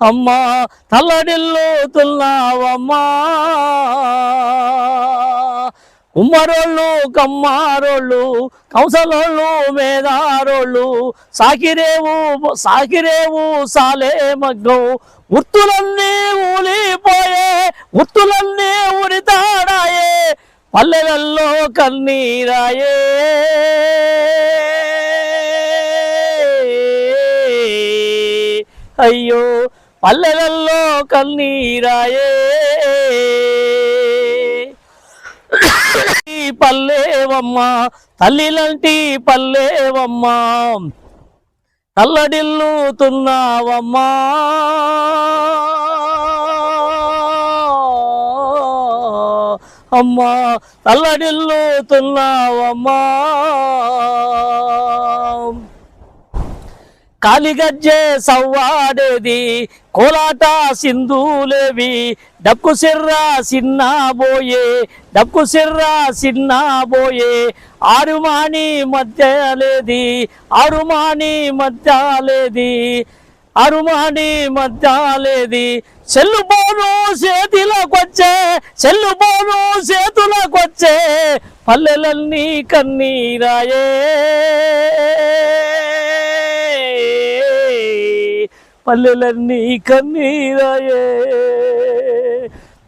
అమ్మా తల్లడిల్లుతున్నావమ్మా. ఉమ్మరోళ్ళు కమ్మారోళ్ళు కంసలోళ్ళు మేదారోళ్ళు సాకిరేవు సాకిరేవు సాలే మగ్గం. గుర్తులన్నీ ఊలిపోయే గుర్తులన్నీ ఉరితాడాయే పల్లెలల్లో కన్నీరాయే. అయ్యో పల్లెలల్లో కన్నీరాయే. ఈ పల్లెవమ్మ తల్లిలంటి పల్లెవమ్మ తల్లడిల్లుతున్నావమ్మా అమ్మా తల్లడిల్లుతున్నావమ్మా కాలిగజ్జే సవ్వాడేది కోలాట సింధులేవి డక్కు సిర్రా సిన్నాబోయే డక్కు సిర్రా సిన్నాబోయే ఆరుమాని మధ్యలేది ఆరుమాని మధ్యలేది అరుమాని మధ్యలేది. చెల్లుబోను చేతిలోకొచ్చే చెల్లుబోను చేతులకొచ్చే పల్లెలన్నీ కన్నీరాయే. పల్లెలన్నీ కన్నీరాయే.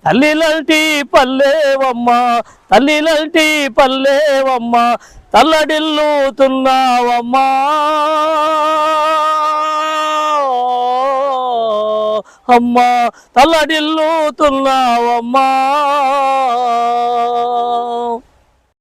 తల్లిలంటి పల్లెవమ్మ తల్లిలంటి పల్లెవమ్మ తల్లడిల్లుతున్నావమ్మా అమ్మా తల్లడిల్లుతున్నావమ్మా